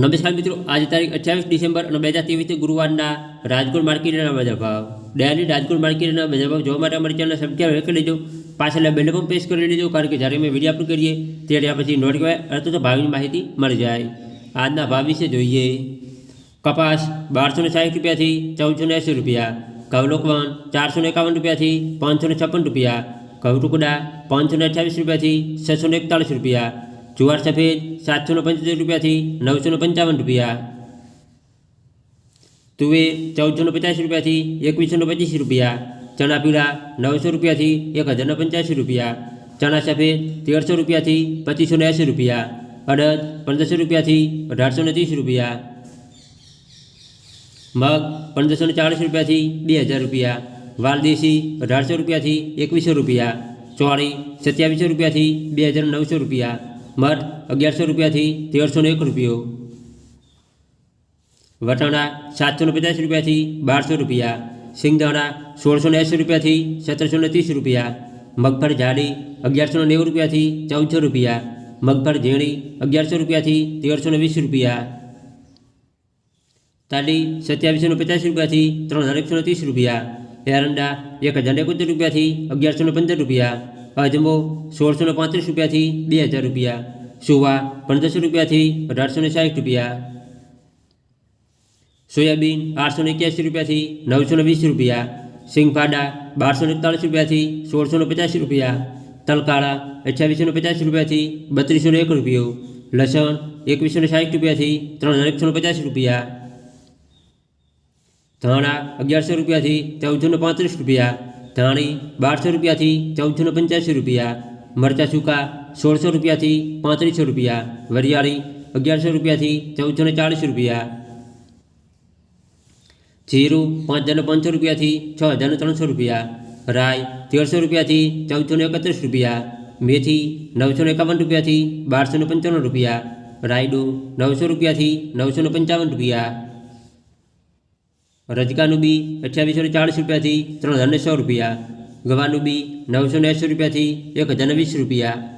નમસ્કાર મિત્રો, આજે તારીખ અઠ્યાવીસ ડિસેમ્બર અને બે હજાર ત્રેવીસથી ગુરુવારના રાજકોટ માર્કેટના બજાર ભાવ. ડેલી રાજકોટ માર્કેટના બજાર ભાવ. જોવા માટે અમારી ચેનલ સબસ્ક્રાઈબ કરી લેજો. પાછળ બેલ પણ પ્રેસ કરી લેજો, કારણ કે જ્યારે અમે વીડિયો અપલોડ કરીએ, ત્યારે પછી નોટિફાય અથવા તો ભાવની માહિતી મળી જાય. આજના ભાવ વિશે જોઈએ. કપાસ બારસો ને સાઠ રૂપિયાથી ચૌદસો ને એંસી રૂપિયા. કવલોકવન ચારસો ને એકાવન રૂપિયાથી પાંચસો ને છપ્પન રૂપિયા. ઘઉં ટુકડા પાંચસો ને અઠ્યાવીસ રૂપિયાથી છસો ને એકતાળીસ રૂપિયા. જુવાર સફેદ સાતસો ને પંચોતેર રૂપિયાથી નવસો ને પંચાવન રૂપિયા તુવેર ચૌદસો ને પચાસ રૂપિયાથી એકવીસો ને પચીસ રૂપિયા ચણા પીળા નવસો રૂપિયાથી એક હજાર ને પંચ્યાસી રૂપિયા ચણા સફેદ તેરસો રૂપિયાથી પચીસો ને એંસી રૂપિયા અડદ પંદરસો રૂપિયાથી અઢારસો ને ત્રીસ રૂપિયા મગ પંદરસો ને ચાળીસ રૂપિયાથી બે હજાર રૂપિયા વાલદેશી અઢારસો રૂપિયાથી એકવીસો રૂપિયા ચોળી સત્યાવીસો રૂપિયાથી બે હજાર નવસો રૂપિયા મઠ અગિયારસો રૂપિયાથી તેરસો ને એક રૂપિયો વટાણા સાતસો ને પચાસ રૂપિયાથી બારસો રૂપિયા સિંગદાણા સોળસો ને એંસી રૂપિયાથી સત્તરસો ને ત્રીસ રૂપિયા મગફળ જાડી અગિયારસો ને નેવું રૂપિયાથી ચૌદસો રૂપિયા મગફળ ઝીણી અગિયારસો રૂપિયાથી તેરસો ને વીસ રૂપિયા તાલી સત્યાવીસો ને પચાસ રૂપિયાથી ત્રણ હજાર એકસો ને ત્રીસ રૂપિયા એરંડા એક હજાર એકોતેર રૂપિયાથી અગિયારસો ને પંદર રૂપિયા અજમો સોળસો ને પાંત્રીસ રૂપિયાથી બે હજાર રૂપિયા સુવા પંદરસો રૂપિયાથી અઢારસો ને સાઠ રૂપિયા સોયાબીન આઠસો ને એક્યાસી રૂપિયાથી નવસો ને વીસ રૂપિયા સિંગફાડા બારસો ને એકતાળીસ રૂપિયાથી સોળસો ને પચાસ રૂપિયા તલકાળા અઠ્યાવીસો ને પચાસ રૂપિયાથી બત્રીસો ને એક રૂપિયો લસણ એકવીસો ને સાઠ રૂપિયાથી ત્રણ હજાર એકસો ને પચાસ રૂપિયા ધાણા અગિયારસો રૂપિયાથી ચૌદસો ને પાંત્રીસ રૂપિયા ધાણી બારસો રૂપિયાથી ચૌદસો ને પંચ્યાસી રૂપિયા મરચા સૂકા સોળસો રૂપિયાથી પાંત્રીસો રૂપિયા વરિયાળી અગિયારસો રૂપિયાથી ચૌદસો ને ચાળીસ રૂપિયા જીરું પાંચ હજાર પાંચસો રૂપિયાથી છ હજાર ત્રણસો રૂપિયા રાય તેરસો રૂપિયાથી ચૌદસો ને એકત્રીસ રૂપિયા મેથી નવસો ને એકાવન રૂપિયાથી બારસો ને પંચાવન રૂપિયા રાયડું નવસો રૂપિયાથી નવસો ને પંચાવન રૂપિયા રજકાનું બી અઠ્યાવીસો ને ચાળીસ રૂપિયાથી ત્રણ હજાર ને સો રૂપિયા, ગવાનું બી નવસો ને એંસી રૂપિયાથી એક હજાર ને વીસ રૂપિયા.